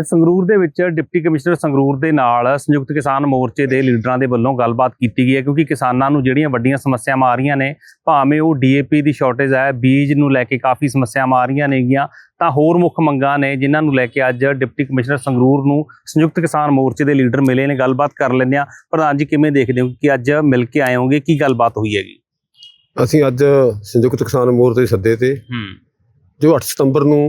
ਅੱਜ ਸੰਗਰੂਰ ਦੇ ਵਿੱਚ ਡਿਪਟੀ ਕਮਿਸ਼ਨਰ ਸੰਗਰੂਰ ਦੇ ਨਾਲ ਸੰਯੁਕਤ ਕਿਸਾਨ ਮੋਰਚੇ ਦੇ ਲੀਡਰਾਂ ਦੇ ਵੱਲੋਂ ਗੱਲਬਾਤ ਕੀਤੀ ਗਈ ਹੈ ਕਿਉਂਕਿ ਕਿਸਾਨਾਂ ਨੂੰ ਜਿਹੜੀਆਂ ਵੱਡੀਆਂ ਸਮੱਸਿਆਵਾਂ ਆ ਰਹੀਆਂ ਨੇ ਭਾਵੇਂ ਉਹ ਡੀਏਪੀ ਦੀ ਸ਼ਾਰਟੇਜ ਹੈ ਬੀਜ ਨੂੰ ਲੈ ਕੇ ਕਾਫੀ ਸਮੱਸਿਆਵਾਂ ਆ ਰਹੀਆਂ ਨੇਗੀਆਂ ਤਾਂ ਹੋਰ ਮੁੱਖ ਮੰਗਾਂ ਨੇ ਜਿਨ੍ਹਾਂ ਨੂੰ ਲੈ ਕੇ ਅੱਜ ਡਿਪਟੀ ਕਮਿਸ਼ਨਰ ਸੰਗਰੂਰ ਨੂੰ ਸੰਯੁਕਤ ਕਿਸਾਨ ਮੋਰਚੇ ਦੇ ਲੀਡਰ ਮਿਲੇ ਨੇ ਗੱਲਬਾਤ ਕਰ ਲੈਂਦੇ ਆ ਪ੍ਰਧਾਨ ਜੀ ਕਿਵੇਂ ਦੇਖਦੇ ਹੋ ਕਿ ਅੱਜ ਮਿਲ ਕੇ ਆਏ ਹੋਗੇ? ਕੀ ਗੱਲਬਾਤ ਹੋਈ ਹੈਗੀ? ਅਸੀਂ ਅੱਜ ਸੰਯੁਕਤ ਕਿਸਾਨ ਮੋਰਚੇ ਦੇ ਸੱਦੇ ਤੇ ਹੂੰ। ਜੋ 8 ਸਤੰਬਰ ਨੂੰ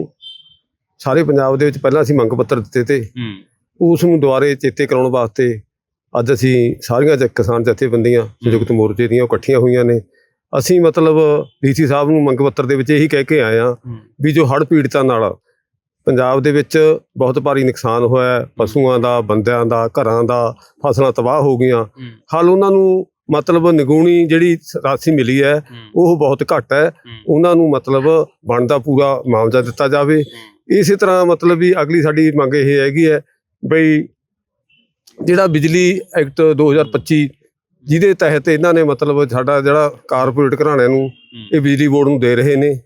ਸਾਰੇ ਪੰਜਾਬ ਦੇ ਵਿੱਚ ਪਹਿਲਾਂ ਅਸੀਂ ਮੰਗ ਪੱਤਰ ਦਿੱਤੇ ਤੇ ਉਸ ਨੂੰ ਦੁਬਾਰੇ ਚੇਤੇ ਕਰਾਉਣ ਵਾਸਤੇ ਅੱਜ ਅਸੀਂ ਸਾਰੀਆਂ ਜ- ਕਿਸਾਨ ਜਥੇਬੰਦੀਆਂ ਸੰਯੁਕਤ ਮੋਰਚੇ ਦੀਆਂ ਇਕੱਠੀਆਂ ਹੋਈਆਂ ਨੇ। ਅਸੀਂ ਮਤਲਬ ਡੀਸੀ ਸਾਹਿਬ ਨੂੰ ਮੰਗ ਪੱਤਰ ਦੇ ਵਿੱਚ ਇਹੀ ਕਹਿ ਕੇ ਆਏ ਆ ਵੀ ਜੋ ਹੜ੍ਹ ਪੀੜਤਾਂ ਨਾਲ ਪੰਜਾਬ ਦੇ ਵਿੱਚ ਬਹੁਤ ਭਾਰੀ ਨੁਕਸਾਨ ਹੋਇਆ ਹੈ, ਪਸ਼ੂਆਂ ਦਾ ਬੰਦਿਆਂ ਦਾ ਘਰਾਂ ਦਾ ਫਸਲਾਂ ਤਬਾਹ ਹੋ ਗਈਆਂ। ਹਾਲ ਉਹਨਾਂ ਨੂੰ ਮਤਲਬ ਨਿਗੂਣੀ ਜਿਹੜੀ ਰਾਸ਼ੀ ਮਿਲੀ ਹੈ ਉਹ ਬਹੁਤ ਘੱਟ ਹੈ। ਉਹਨਾਂ ਨੂੰ ਮਤਲਬ ਬਣਦਾ ਪੂਰਾ ਮੁਆਵਜ਼ਾ ਦਿੱਤਾ ਜਾਵੇ। ਇਸੇ ਤਰ੍ਹਾਂ ਮਤਲਬ ਵੀ ਅਗਲੀ ਸਾਡੀ ਮੰਗ ਇਹ ਹੈਗੀ ਹੈ ਬਈ ਜਿਹੜਾ ਬਿਜਲੀ ਐਕਟ 2025 ਜਿਹਦੇ ਤਹਿਤ ਇਹਨਾਂ ਨੇ ਮਤਲਬ ਸਾਡਾ ਜਿਹੜਾ ਕਾਰਪੋਰੇਟ ਘਰਾਣਿਆਂ ਨੂੰ ਇਹ ਬਿਜਲੀ ਬੋਰਡ ਨੂੰ ਦੇ ਰਹੇ ਨੇ।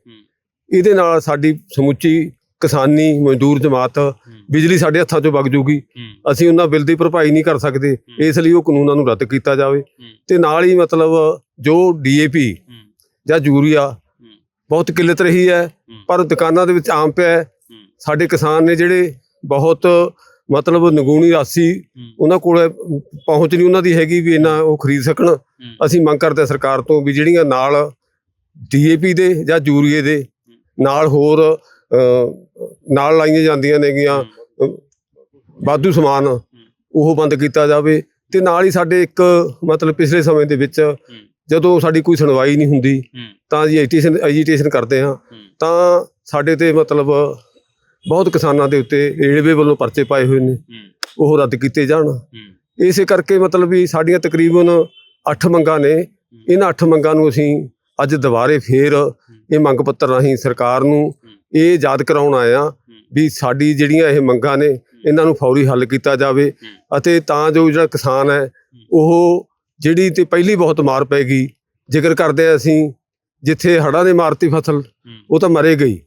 ਇਹਦੇ ਨਾਲ ਸਾਡੀ ਸਮੁੱਚੀ ਕਿਸਾਨੀ ਮਜ਼ਦੂਰ ਜਮਾਤ ਬਿਜਲੀ ਸਾਡੇ ਹੱਥਾਂ 'ਚੋਂ ਵਗ ਜੂਗੀ। ਅਸੀਂ ਉਹਨਾਂ ਬਿੱਲ ਦੀ ਭਰਪਾਈ ਨਹੀਂ ਕਰ ਸਕਦੇ। ਇਸ ਲਈ ਉਹ ਕਾਨੂੰਨਾਂ ਨੂੰ ਰੱਦ ਕੀਤਾ ਜਾਵੇ। ਤੇ ਨਾਲ ਹੀ ਮਤਲਬ ਜੋ ਡੀਏਪੀ ਜਾਂ ਯੂਰੀਆ ਬਹੁਤ ਕਿੱਲਤ ਰਹੀ ਹੈ। ਪਰ ਦੁਕਾਨਾਂ ਦੇ ਵਿੱਚ ਆਮ ਪਿਆ ਹੈ। ਸਾਡੇ ਕਿਸਾਨ ਨੇ ਜਿਹੜੇ ਬਹੁਤ ਮਤਲਬ ਨਗੂਣੀ ਰਾਸ਼ੀ ਉਹਨਾਂ ਕੋਲ ਪਹੁੰਚ ਨਹੀਂ ਉਹਨਾਂ ਦੀ ਹੈਗੀ ਵੀ ਇਹਨਾਂ ਉਹ ਖਰੀਦ ਸਕਣ। ਅਸੀਂ ਮੰਗ ਕਰਦੇ ਹਾਂ ਸਰਕਾਰ ਤੋਂ ਵੀ ਜਿਹੜੀਆਂ ਨਾਲ ਡੀਏਪੀ ਦੇ ਜਾਂ ਯੂਰੀਏ ਦੇ ਨਾਲ ਹੋਰ ਨਾਲ ਲਾਈਆਂ ਜਾਂਦੀਆਂ ਨੇਗੀਆਂ ਵਾਧੂ ਸਮਾਨ ਉਹ ਬੰਦ ਕੀਤਾ ਜਾਵੇ ਤੇ ਨਾਲ ਹੀ ਸਾਡੇ ਇੱਕ ਮਤਲਬ ਪਿਛਲੇ ਸਮੇਂ ਦੇ ਵਿੱਚ ਜਦੋਂ ਸਾਡੀ ਕੋਈ ਸੁਣਵਾਈ ਨਹੀਂ ਹੁੰਦੀ ਤਾਂ ਜੀ ਐਜੀਟੇਸ਼ਨ ਐਜੀਟੇਸ਼ਨ ਕਰਦੇ ਹਾਂ। ਤਾਂ ਸਾਡੇ ਤੇ ਮਤਲਬ ਬਹੁਤ ਕਿਸਾਨਾਂ ਦੇ ਉੱਤੇ ਰੇਲਵੇ ਵੱਲੋਂ ਪਰਚੇ ਪਾਏ ਹੋਏ ਨੇ। ਉਹ ਰੱਦ ਕੀਤੇ ਜਾਣ। ਇਸੇ ਕਰਕੇ ਮਤਲਬ ਵੀ ਸਾਡੀਆਂ ਤਕਰੀਬਨ 8 ਮੰਗਾਂ ਨੇ। ਇਹਨਾਂ 8 ਮੰਗਾਂ ਨੂੰ ਅਸੀਂ ਅੱਜ ਦੁਬਾਰੇ ਫੇਰ ਇਹ ਮੰਗ ਪੱਤਰ ਰਾਹੀਂ ਸਰਕਾਰ ਨੂੰ ਇਹ ਯਾਦ ਕਰਾਉਣ ਆਏ ਆ ਵੀ ਸਾਡੀ ਜਿਹੜੀਆਂ ਇਹ ਮੰਗਾਂ ਨੇ ਇਹਨਾਂ ਨੂੰ ਫੌਰੀ ਹੱਲ ਕੀਤਾ ਜਾਵੇ ਅਤੇ ਤਾਂ ਜੋ ਜਿਹੜਾ ਕਿਸਾਨ ਹੈ ਉਹ ਜਿਹੜੀ ਤੇ ਪਹਿਲੀ ਬਹੁਤ ਮਾਰ ਪੈ ਗਈ ਜ਼ਿਕਰ ਕਰਦੇ ਆ ਅਸੀਂ ਜਿੱਥੇ ਹੜ੍ਹਾਂ ਨੇ ਮਾਰਤੀ ਫਸਲ ਉਹ ਤਾਂ ਮਰੇ ਗਈ।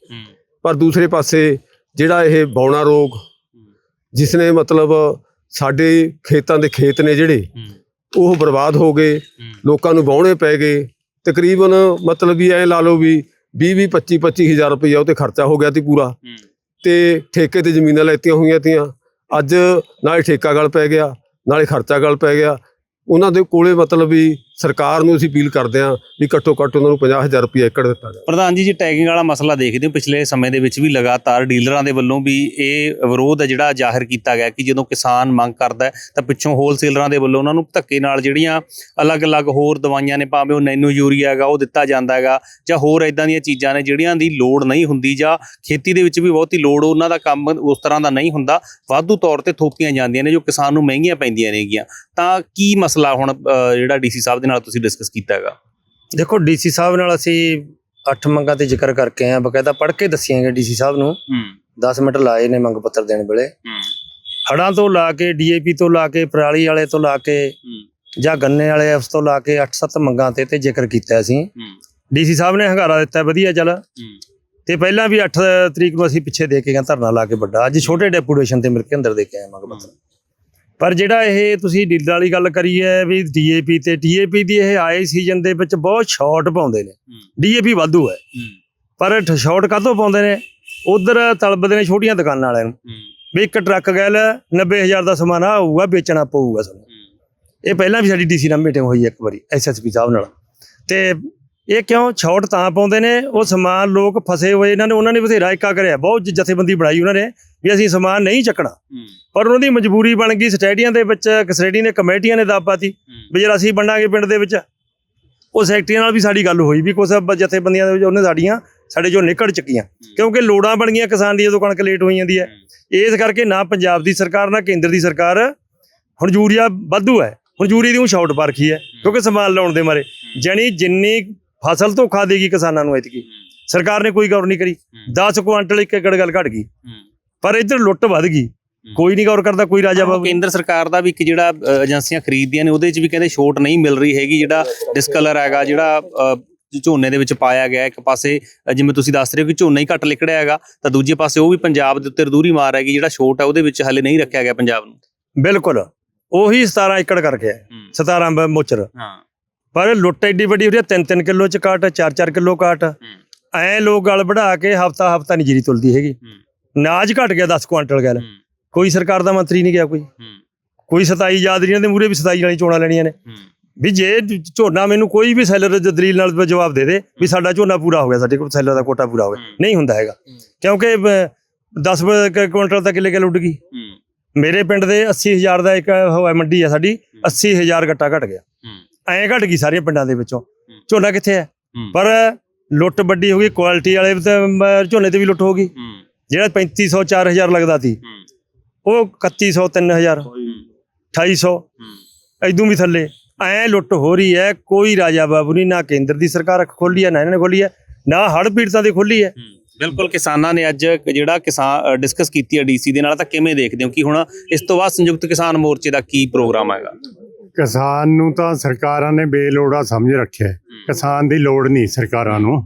ਪਰ ਦੂਸਰੇ ਪਾਸੇ ਜਿਹੜਾ ਇਹ ਬੌਣਾ ਰੋਗ ਜਿਸ ਨੇ ਮਤਲਬ ਸਾਡੇ ਖੇਤਾਂ ਦੇ ਖੇਤ ਨੇ ਜਿਹੜੇ ਉਹ ਬਰਬਾਦ ਹੋ ਗਏ ਲੋਕਾਂ ਨੂੰ ਵਾਹੁਣੇ ਪੈ ਗਏ ਤਕਰੀਬਨ ਮਤਲਬ ਵੀ ਐ ਲਾ ਲਓ ਵੀ 20 20 25 25000 ਰੁਪਇਆ ਉਹ ਤੇ ਖਰਚਾ ਹੋ ਗਿਆ ਸੀ ਪੂਰਾ। ਤੇ ਠੇਕੇ ਤੇ ਜ਼ਮੀਨਾਂ ਲੈਤੀਆਂ ਹੋਈਆਂ ਤੀਆਂ। ਅੱਜ ਨਾਲੇ ਠੇਕਾ ਗਲ ਪੈ ਗਿਆ ਨਾਲੇ ਖਰਚਾ ਗਲ ਪੈ ਗਿਆ। ਉਹਨਾਂ ਦੇ ਕੋਲੇ ਮਤਲਬ ਵੀ ਸਰਕਾਰ ਨੂੰ ਅਸੀਂ ਅਪੀਲ ਕਰਦੇ ਹਾਂ ਵੀ ਘੱਟੋ ਘੱਟ ਉਹਨਾਂ ਨੂੰ 50000 ਰੁਪਇਆ ਏਕੜ ਦਿੱਤਾ ਜਾਵੇ। ਪ੍ਰਧਾਨ ਜੀ ਜੇ ਟੈਗਿੰਗ ਵਾਲਾ ਮਸਲਾ ਦੇਖਦੇ ਹੋ ਪਿਛਲੇ ਸਮੇਂ ਦੇ ਵਿੱਚ ਵੀ ਲਗਾਤਾਰ ਡੀਲਰਾਂ ਦੇ ਵੱਲੋਂ ਵੀ ਇਹ ਵਿਰੋਧ ਹੈ ਜਿਹੜਾ ਜ਼ਾਹਿਰ ਕੀਤਾ ਗਿਆ ਕਿ ਜਦੋਂ ਕਿਸਾਨ ਮੰਗ ਕਰਦਾ ਤਾਂ ਪਿੱਛੋਂ ਹੋਲਸੇਲਰਾਂ ਦੇ ਵੱਲੋਂ ਉਹਨਾਂ ਨੂੰ ਧੱਕੇ ਨਾਲ ਜਿਹੜੀਆਂ ਅਲੱਗ-ਅਲੱਗ ਹੋਰ ਦਵਾਈਆਂ ਨੇ ਭਾਵੇਂ ਉਹ ਨੈਨੋ ਯੂਰੀਆ ਹੈਗਾ ਉਹ ਦਿੱਤਾ ਜਾਂਦਾ ਹੈਗਾ ਜਾਂ ਹੋਰ ਇਦਾਂ ਦੀਆਂ ਚੀਜ਼ਾਂ ਨੇ ਜਿਹੜੀਆਂ ਦੀ ਲੋੜ ਨਹੀਂ ਹੁੰਦੀ ਜਾਂ ਖੇਤੀ ਦੇ ਵਿੱਚ ਵੀ ਬਹੁਤੀ ਲੋੜ ਉਹਨਾਂ ਦਾ ਕੰਮ ਉਸ ਤਰ੍ਹਾਂ ਦਾ ਨਹੀਂ ਹੁੰਦਾ ਵਾਧੂ ਤੌਰ ਤੇ ਥੋਪੀਆਂ ਜਾਂਦੀਆਂ ਨੇ ਜੋ ਕਿਸਾਨ ਨੂੰ ਮਹਿੰਗੀਆਂ ਪੈਂਦੀਆਂ ਨੇਗੀਆਂ। ਤਾਂ ਕੀ ਮਸਲਾ ਹੁਣ ਅ, ਜਿਹੜਾ ਡੀਸੀ ਸਾਹਿਬ ਦੇ ਨਾਲ ਤੁਸੀਂ ਡਿਸਕਸ ਕੀਤਾ ਹੈਗਾ? ਦੇਖੋ ਡੀਸੀ ਸਾਹਿਬ ਨਾਲ ਅਸੀਂ ਅੱਠ ਮੰਗਾਂ ਤੇ ਜ਼ਿਕਰ ਕਰਕੇ ਆਏ ਬਕਾਇਦਾ ਪੜ੍ਹ ਕੇ ਦੱਸੀਆਂ ਡੀਸੀ ਸਾਹਿਬ ਨੂੰ। ਹੂੰ। 10 ਮਿੰਟ ਲਾਏ ਨੇ ਮੰਗ ਪੱਤਰ ਦੇਣ ਵੇਲੇ। ਹੂੰ। ਹੜਾਂ ਤੋਂ ਲਾ ਕੇ ਡੀਏਪੀ ਤੋਂ ਲਾ ਕੇ ਪਰਾਲੀ ਵਾਲੇ ਤੋਂ ਲਾ ਕੇ ਜਾਂ ਗੰਨੇ ਵਾਲੇ ਉਸ ਤੋਂ ਲਾ ਕੇ 8-7 ਮੰਗਾਂ ਤੇ ਤੇ ਜ਼ਿਕਰ ਕੀਤਾ ਅਸੀਂ। ਹੂੰ। ਡੀਸੀ ਸਾਹਿਬ ਨੇ ਹੰਗਾਰਾ ਦਿੱਤਾ ਵਧੀਆ ਚੱਲ। ਹੂੰ। ਤੇ ਪਹਿਲਾਂ ਵੀ 8 ਤਰੀਕ ਨੂੰ ਅਸੀਂ ਪਿੱਛੇ ਦੇ ਕੇ ਗਏ ਧਰਨਾ ਲਾ ਕੇ ਵੱਡਾ। ਅੱਜ ਛੋਟੇ ਡੈਪੂਟੇਸ਼ਨ ਤੇ ਮਿਲ ਕੇ ਅੰਦਰ ਦੇ ਕੇ ਆਏ ਮੰਗ ਪੱਤਰ। ਪਰ ਜਿਹੜਾ ਇਹ ਤੁਸੀਂ ਡੀਲਰ ਵਾਲੀ ਗੱਲ ਕਰੀ ਹੈ ਵੀ ਡੀਏਪੀ ਤੇ ਡੀਏਪੀ ਦੀ ਇਹ ਆਏ ਸੀਜ਼ਨ ਦੇ ਵਿੱਚ ਬਹੁਤ ਸ਼ਾਰਟ ਪਾਉਂਦੇ ਨੇ। ਡੀਏਪੀ ਵਾਧੂ ਹੈ। ਪਰ ਸ਼ਾਰਟ ਕਾਹਤੋਂ ਪਾਉਂਦੇ ਨੇ? ਉਧਰ ਤਲਬਦੇ ਨੇ ਛੋਟੀਆਂ ਦੁਕਾਨਾਂ ਵਾਲਿਆਂ ਨੂੰ। ਵੀ ਇੱਕ ਟਰੱਕ ਗੈਲ 90000 ਦਾ ਸਮਾਨ ਆਊਗਾ ਵੇਚਣਾ ਪਊਗਾ ਸਾਨੂੰ। ਇਹ ਪਹਿਲਾਂ ਵੀ ਸਾਡੀ ਡੀਸੀ ਨਾਲ ਮੀਟਿੰਗ ਹੋਈ ਇੱਕ ਵਾਰੀ ਐਸਐਸਪੀ ਸਾਹਿਬ ਨਾਲ। ਤੇ ਇਹ ਕਿਉਂ ਛੋਟ ਤਾਂ ਪਾਉਂਦੇ ਨੇ? ਉਹ ਸਮਾਨ ਲੋਕ ਫਸੇ ਹੋਏ ਇਹਨਾਂ ਨੇ ਉਹਨਾਂ ਨੇ ਬਥੇਰਾ ਇੱਕਾ ਕਰਿਆ। ਬਹੁਤ ਜਥੇਬੰਦੀ ਬਣਾਈ ਉਹਨਾਂ ਨੇ। ਵੀ ਅਸੀਂ ਸਮਾਨ ਨਹੀਂ ਚੱਕਣਾ। ਪਰ ਉਹਨਾਂ ਦੀ ਮਜਬੂਰੀ ਬਣ ਗਈ ਸਟੇਡੀਅਮ ਦੇ ਵਿੱਚ ਕਸਰੇਡੀ ਨੇ ਕਮੇਟੀਆਂ ਨੇ ਦਾਅ ਪਾਤੀ ਵੀ ਜਿਹੜਾ ਅਸੀਂ ਬਣਾਂਗੇ ਪਿੰਡ ਦੇ ਵਿੱਚ ਉਹ ਸੈਕਟਰੀਆਂ ਨਾਲ ਵੀ ਸਾਡੀ ਗੱਲ ਹੋਈ ਵੀ ਬ- ਜਥੇਬੰਦੀਆਂ ਦੇ ਵਿੱਚ ਉਹਨੇ ਸਾਡੀਆਂ ਸਾਡੇ ਜੋ ਨਿਕਲ ਚੁੱਕੀਆਂ। ਕਿਉਂਕਿ ਲੋੜਾਂ ਬਣ ਗਈਆਂ ਕਿਸਾਨ ਦੀ ਜਦੋਂ ਕਣਕ ਲੇਟ ਹੋਈ ਜਾਂਦੀ ਹੈ। ਇਸ ਕਰਕੇ ਨਾ ਪੰਜਾਬ ਦੀ ਸਰਕਾਰ ਨਾ ਕੇਂਦਰ ਦੀ ਸਰਕਾਰ ਹੁਣ ਯੂਰੀਆ ਵਾਧੂ ਹੈ। ਹੁਣ ਯੂਰੀ ਦੀ ਉਹ ਸ਼ਾਰਟ ਪਰਖੀ ਹੈ ਕਿਉਂਕਿ ਸਮਾਨ ਲਾਉਣ ਦੇ ਮਾਰੇ। ਜਣੀ ਜਿੰਨੀ ਫਸਲ ਧੋਖਾ ਦੇਗੀ ਕਿਸਾਨਾਂ ਨੂੰ ਐਤਕੀ। ਸਰਕਾਰ ਨੇ ਕੋਈ ਗੌਰ ਨਹੀਂ ਕਰੀ। 10 ਕੁਆਂਟਲ ਇੱਕ ਏਕੜ ਗੱਲ ਘਟ ਗਈ। ਪਰ ਇੱਧਰ ਲੁੱਟ ਵੱਧ ਗਈ। ਕੋਈ ਨਹੀਂ ਗੌਰ ਕਰਦਾ ਕੋਈ ਰਾਜਾ ਬਾਬੂ ਕੇਂਦਰ ਸਰਕਾਰ ਦਾ ਵੀ ਇੱਕ ਜਿਹੜਾ ਏਜੰਸੀਆਂ ਖਰੀਦਦੀਆਂ ਨੇ ਉਹਦੇ 'ਚ ਵੀ ਕਹਿੰਦੇ ਛੋਟ ਨਹੀਂ ਮਿਲ ਰਹੀ ਹੈਗੀ ਜਿਹੜਾ ਡਿਸਕਲਰ ਹੈਗਾ ਜਿਹੜਾ ਝੋਨੇ ਦੇ ਵਿੱਚ ਪਾਇਆ ਗਿਆ। ਇੱਕ ਪਾਸੇ ਜਿਵੇਂ ਤੁਸੀਂ ਦੱਸ ਰਹੇ ਹੋ ਕਿ ਝੋਨਾ ਹੀ ਘੱਟ ਲਿਕੜਿਆ ਹੈਗਾ ਤਾਂ ਦੂਜੇ ਪਾਸੇ ਉਹ ਵੀ ਪੰਜਾਬ ਦੇ ਉੱਤੇ ਰਦੂਰੀ ਮਾਰ ਹੈਗੀ ਜਿਹੜਾ ਛੋਟ ਹੈ ਉਹਦੇ ਵਿੱਚ ਹਲੇ ਨਹੀਂ ਰੱਖਿਆ ਗਿਆ ਪੰਜਾਬ ਨੂੰ। ਬਿਲਕੁਲ। ਉਹੀ 17 ਏਕੜ ਕਰਕੇ ਹੈ 17 ਬ- ਮੋਚਰ। ਹਾਂ। ਪਰ ਲੁੱਟ ਐਡੀ ਵੱਡੀ ਹੋ ਰਹੀ ਹੈ 3-3 ਕਿਲੋ ਚ ਕਾਟ 4-4 ਕਿਲੋ ਕਾਟ। ਐ ਲੋਕ ਗਲ ਵਧਾ ਕੇ ਹਫਤਾ ਹਫਤਾ ਨਹੀਂ ਜੀਰੀ ਤੁਲਦੀ ਹੈਗੀ। ਨਾਜ ਘਟ ਗਿਆ 10 ਕੁਆਂਟਲ ਗੱਲ। ਕੋਈ ਸਰਕਾਰ ਦਾ ਮੰਤਰੀ ਨਹੀਂ ਗਿਆ ਕੋਈ। ਕੋਈ 27 ਯਾਦਰੀਆਂ ਦੇ ਮੂਰੇ ਵੀ 27 ਵਾਲੀ ਚੋਣਾਂ ਲੈਣੀਆਂ ਨੇ। ਵੀ ਜੇ ਝੋਨਾ ਮੈਨੂੰ ਕੋਈ ਵੀ ਸੈਲਰ ਦਲੀਲ ਨਾਲ ਜਵਾਬ ਦੇ ਦੇ ਵੀ ਸਾਡਾ ਝੋਨਾ ਪੂਰਾ ਹੋ ਗਿਆ ਸਾਡੇ ਕੋਲ ਸੈਲਰ ਦਾ ਕੋਟਾ ਪੂਰਾ ਹੋ ਗਿਆ। ਨਹੀਂ ਹੁੰਦਾ ਹੈਗਾ। ਕਿਉਂਕਿ 10 ਕੁਇੰਟਲ ਤੱਕ ਕਿੱਲੇ ਕਿੱਲੇ ਉੱਡ ਗਈ। ਮੇਰੇ ਪਿੰਡ ਦੇ 80000 ਦਾ ਇੱਕ ਹੋਇਆ ਮੰਡੀ ਆ ਸਾਡੀ 80000 ਗੱਟਾ ਘਟ ਗਿਆ। ਐਂ ਘਟ ਗਈ ਸਾਰੇ ਪਿੰਡਾਂ ਦੇ ਵਿੱਚੋਂ। ਝੋਨਾ ਕਿੱਥੇ ਹੈ? ਪਰ ਲੁੱਟ ਵੱਡੀ ਹੋ ਗਈ ਕੁਆਲਿਟੀ ਵਾਲੇ ਝੋਨੇ ਤੇ ਵੀ ਲੁੱਟ ਹੋ ਗਈ। ਜਿਹੜਾ 3500 4000 ਲੱਗਦਾ ਸੀ ਉਹ 3100 3000 2800 ਐਦੋਂ ਵੀ ਥੱਲੇ। ਐ ਲੁੱਟ ਹੋ ਰਹੀ ਹੈ ਕੋਈ ਰਾਜਾ ਬਾਬੂ ਨਹੀਂ ਨਾ ਕੇਂਦਰ ਦੀ ਸਰਕਾਰ ਅੱਖ ਖੋਲੀ ਹੈ ਨਾ ਇਹਨਾਂ ਨੇ ਖੋਲੀ ਹੈ ਨਾ ਹੜ੍ਹ ਪੀੜਤਾਂ ਦੀ ਖੋਲੀ ਹੈ। ਬਿਲਕੁਲ ਕਿਸਾਨਾਂ ਨੇ ਅੱਜ ਜਿਹੜਾ ਕਿਸਾਨ ਡਿਸਕਸ ਕੀਤੀ ਹੈ ਡੀਸੀ ਦੇ ਨਾਲ ਤਾਂ ਕਿਵੇਂ ਦੇਖਦੇ ਹੋ? ਕਿ ਹੁਣ ਇਸ ਤੋਂ ਬਾਅਦ ਸੰਯੁਕਤ ਕਿਸਾਨ ਮੋਰਚੇ ਦਾ ਕੀ ਪ੍ਰੋਗਰਾਮ ਹੈਗਾ? ਕਿਸਾਨ ਨੂੰ ਤਾਂ ਸਰਕਾਰਾਂ ਨੇ ਬੇਲੋੜਾ ਸਮਝ ਰੱਖਿਆ। ਕਿਸਾਨ ਦੀ ਲੋੜ ਨਹੀਂ ਸਰਕਾਰਾਂ ਨੂੰ।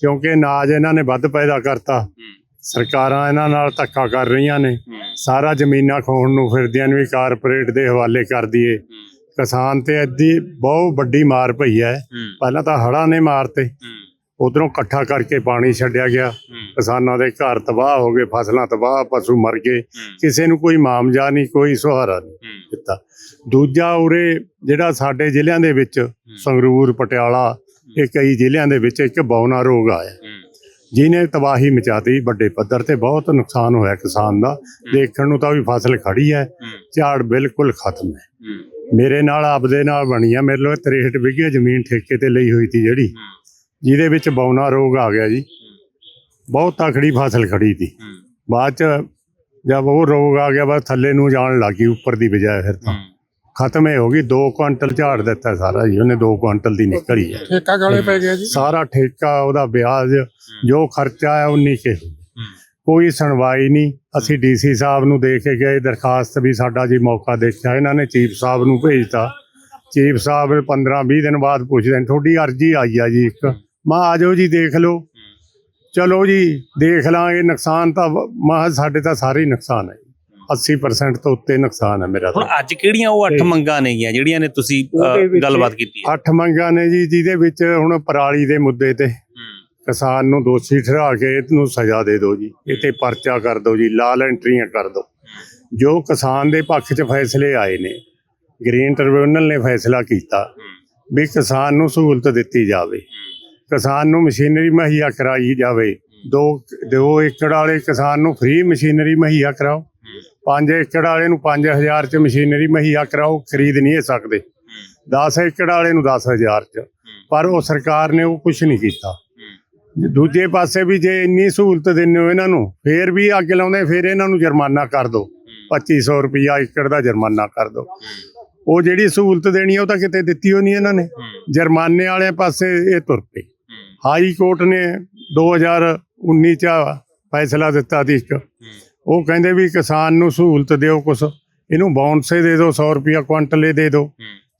ਕਿਉਂਕਿ ਅਨਾਜ ਇਹਨਾਂ ਨੇ ਵੱਧ ਪੈਦਾ ਕਰਤਾ। ਸਰਕਾਰਾਂ ਇਹਨਾਂ ਨਾਲ ਧੱਕਾ ਕਰ ਰਹੀਆਂ ਨੇ। ਸਾਰਾ ਜ਼ਮੀਨਾਂ ਖੋਣ ਨੂੰ ਫਿਰਦੀਆਂ ਨੇ ਵੀ ਕਾਰਪੋਰੇਟ ਦੇ ਹਵਾਲੇ ਕਰ ਦਈਏ। ਕਿਸਾਨ ਤੇ ਅੱਧੀ ਬਹੁਤ ਵੱਡੀ ਮਾਰ ਪਈ ਹੈ। ਪਹਿਲਾਂ ਤਾਂ ਹੜ੍ਹਾਂ ਨੇ ਮਾਰਤੇ। ਉਧਰੋਂ ਇਕੱਠਾ ਕਰਕੇ ਪਾਣੀ ਛੱਡਿਆ ਗਿਆ। ਕਿਸਾਨਾਂ ਦੇ ਘਰ ਤਬਾਹ ਹੋ ਗਏ ਫਸਲਾਂ ਤਬਾਹ ਪਸ਼ੂ ਮਰ ਗਏ। ਕਿਸੇ ਨੂੰ ਕੋਈ ਮਾਮਜਾ ਨਹੀਂ ਕੋਈ ਸਹਾਰਾ ਨਹੀਂ ਦਿੱਤਾ। ਦੂਜਾ ਉਰੇ ਜਿਹੜਾ ਸਾਡੇ ਜ਼ਿਲ੍ਹਿਆਂ ਦੇ ਵਿੱਚ ਸੰਗਰੂਰ ਪਟਿਆਲਾ ਇਹ ਕਈ ਜ਼ਿਲ੍ਹਿਆਂ ਦੇ ਵਿੱਚ ਇੱਕ ਬੌਨਾ ਰੋਗ ਆਇਆ। ਜਿਹਨੇ ਤਬਾਹੀ ਮਚਾਤੀ ਵੱਡੇ ਪੱਧਰ ਤੇ ਬਹੁਤ ਨੁਕਸਾਨ ਹੋਇਆ ਕਿਸਾਨ ਦਾ। ਦੇਖਣ ਨੂੰ ਤਾਂ ਵੀ ਫਸਲ ਖੜੀ ਹੈ ਝਾੜ ਬਿਲਕੁਲ ਖਤਮ ਹੈ। ਮੇਰੇ ਨਾਲ ਆਪਦੇ ਨਾਲ ਬਣੀ ਆ ਮੇਰੇ ਕੋਲ 63 ਵਿਗੇ ਜ਼ਮੀਨ ਠੇਕੇ ਤੇ ਲਈ ਹੋਈ ਸੀ ਜਿਹੜੀ। ਜਿਹਦੇ ਵਿੱਚ ਬੌਨਾ ਰੋਗ ਆ ਗਿਆ ਜੀ। ਬਹੁਤ ਤਕੜੀ ਫਸਲ ਖੜੀ ਸੀ ਬਾਅਦ ਚ ਜਦ ਉਹ ਰੋਗ ਆ ਗਿਆ ਬਸ ਥੱਲੇ ਨੂੰ ਜਾਣ ਲੱਗੀ ਉੱਪਰ ਦੀ ਬਜਾਏ ਫਿਰ ਤਾਂ। ਖਤਮ ਹੀ ਹੋ ਗਈ 2 ਕੁਇੰਟਲ ਝਾੜ ਦਿੱਤਾ ਸਾਰਾ ਜੀ ਉਹਨੇ 2 ਕੁਇੰਟਲ ਦੀ ਨਿਕਲੀ ਹੈ। ਠੇਕਾ ਗਾਲੇ ਪੈ ਗਿਆ ਜੀ? ਸਾਰਾ ਠੇਕਾ ਉਹਦਾ ਵਿਆਜ ਜੋ ਖਰਚਾ ਹੈ ਉਨੀ ਕੇ ਕੋਈ ਸੁਣਵਾਈ ਨਹੀਂ। ਅਸੀਂ ਡੀਸੀ ਸਾਹਿਬ ਨੂੰ ਦੇ ਕੇ ਗਏ ਦਰਖਾਸਤ ਵੀ ਸਾਡਾ ਜੀ ਮੌਕਾ ਦੇਖਿਆ ਇਹਨਾਂ ਨੇ ਚੀਫ ਸਾਹਿਬ ਨੂੰ ਭੇਜਤਾ। ਚੀਫ ਸਾਹਿਬ 15 20 ਦਿਨ ਬਾਅਦ ਪੁੱਛਦੇ ਨੇ ਤੁਹਾਡੀ ਅਰਜੀ ਆਈ ਆ ਜੀ ਇੱਕ। ਮੈਂ ਆ ਜਾਓ ਜੀ ਦੇਖ ਲਓ। ਚਲੋ ਜੀ ਦੇਖ ਲਾਂਗੇ ਨੁਕਸਾਨ ਤਾਂ ਮਾ ਸਾਡੇ ਤਾਂ ਸਾਰੇ ਹੀ ਨੁਕਸਾਨ ਹੈ 80% ਤੋਂ ਉੱਤੇ ਨੁਕਸਾਨ ਹੈ ਮੇਰਾ ਹੁਣ ਤਾਂ ਅੱਜ ਕਿਹੜੀਆਂ ਉਹ ਅੱਠ ਮੰਗਾਂ ਨੇਗੀਆਂ ਜਿਹੜੀਆਂ ਨੇ ਤੁਸੀਂ ਅ, ਉਹਦੇ ਵਿੱਚ ਗੱਲਬਾਤ ਕੀਤੀ ਹੈ? ਅੱਠ ਮੰਗਾਂ ਨੇ ਜੀ ਜਿਹਦੇ ਵਿੱਚ ਹੁਣ ਪਰਾਲੀ ਦੇ ਮੁੱਦੇ ਤੇ ਕਿਸਾਨ ਨੂੰ ਦੋਸ਼ੀ ਠਹਿਰਾ ਕੇ ਇਹਨੂੰ ਸਜ਼ਾ ਦੇ ਦਿਓ ਜੀ। ਇਹ ਤੇ ਪਰਚਾ ਕਰ ਦਿਓ ਜੀ ਲਾਲ ਐਂਟਰੀਆਂ ਕਰ ਦਿਓ। ਜੋ ਕਿਸਾਨ ਦੇ ਪੱਖ 'ਚ ਫੈਸਲੇ ਆਏ ਨੇ ਗ੍ਰੀਨ ਟ੍ਰਿਬਿਊਨਲ ਨੇ ਫੈਸਲਾ ਕੀਤਾ ਵੀ ਕਿਸਾਨ ਨੂੰ ਸਹੂਲਤ ਦਿੱਤੀ ਜਾਵੇ। ਕਿਸਾਨ ਨੂੰ ਮਸ਼ੀਨਰੀ ਮੁਹੱਈਆ ਕਰਾਈ ਜਾਵੇ। ਦੋ ਦੋ ਏਕੜ ਵਾਲੇ ਕਿਸਾਨ ਨੂੰ ਫ੍ਰੀ ਮਸ਼ੀਨਰੀ ਮੁਹੱਈਆ ਕਰਾਓ। ਪੰਜ ਏਕੜ ਵਾਲੇ ਨੂੰ 5000 ਚ ਮਸ਼ੀਨਰੀ ਮੁਹੱਈਆ ਕਰਾਓ, ਖਰੀਦ ਨਹੀਂ ਸਕਦੇ। 10 ਏਕੜ ਵਾਲੇ ਨੂੰ 10000 ਚ। ਪਰ ਉਹ ਸਰਕਾਰ ਨੇ ਉਹ ਕੁਝ ਨਹੀਂ ਕੀਤਾ। ਦੂਜੇ ਪਾਸੇ ਵੀ ਜੇ ਇੰਨੀ ਸਹੂਲਤ ਦਿੰਦੇ ਹੋ ਇਹਨਾਂ ਨੂੰ, ਫੇਰ ਵੀ ਅੱਗ ਲਾਉਂਦੇ, ਫੇਰ ਇਹਨਾਂ ਨੂੰ ਜੁਰਮਾਨਾ ਕਰ ਦਿਓ 2500 ਰੁਪਿਆ ਏਕੜ ਦਾ ਜੁਰਮਾਨਾ ਕਰ ਦਿਓ ਉਹ ਜਿਹੜੀ ਸਹੂਲਤ ਦੇਣੀ ਉਹ ਤਾਂ ਕਿਤੇ ਦਿੱਤੀ ਹੋ ਨਹੀਂ ਇਹਨਾਂ ਨੇ। ਜੁਰਮਾਨੇ ਵਾਲੇ ਪਾਸੇ ਇਹ ਤੁਰ ਪਏ। ਹਾਈ ਕੋਰਟ ਨੇ 2019 ਚ ਫੈਸਲਾ ਦਿੱਤਾ ਸੀ ਇੱਕ। ਉਹ ਕਹਿੰਦੇ ਵੀ ਕਿਸਾਨ ਨੂੰ ਸਹੂਲਤ ਦਿਓ ਕੁਛ ਇਹਨੂੰ ਬੌਂਸੇ ਦੇ ਦਿਓ 100 ਰੁਪਿਆ ਕੁਇੰਟਲ ਦੇ ਦਿਓ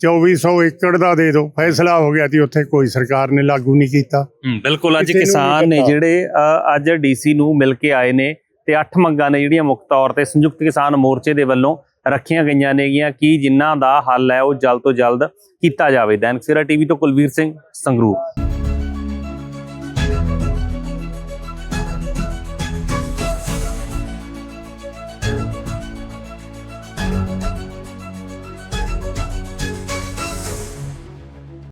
2400 ਏਕੜ ਦਾ ਦੇ ਦਿਓ ਫੈਸਲਾ ਹੋ ਗਿਆ ਸੀ ਉੱਥੇ ਕੋਈ ਸਰਕਾਰ ਨੇ ਲਾਗੂ ਨਹੀਂ ਕੀਤਾ। ਬਿਲਕੁਲ ਅੱਜ ਨੂੰ ਕਿਸਾਨ ਨੇ। ਜਿਹੜੇ ਅੱਜ ਡੀਸੀ ਨੂੰ ਮਿਲ ਕੇ ਆਏ ਨੇ ਤੇ ਅੱਠ ਮੰਗਾਂ ਨੇ ਜਿਹੜੀਆਂ ਮੁੱਖ ਤੌਰ ਤੇ ਸੰਯੁਕਤ ਕਿਸਾਨ ਮੋਰਚੇ ਦੇ ਵੱਲੋਂ ਰੱਖੀਆਂ ਗਈਆਂ ਨੇਗੀਆਂ ਕਿ ਜਿਨ੍ਹਾਂ ਦਾ ਹੱਲ ਹੈ ਉਹ ਜਲਦ ਤੋਂ ਜਲਦ ਕੀਤਾ ਜਾਵੇ। ਦੈਨਿਕ ਸਵੇਰਾ ਟੀਵੀ ਤੋਂ ਕੁਲਵੀਰ ਸਿੰਘ ਸੰਗਰੂਰ।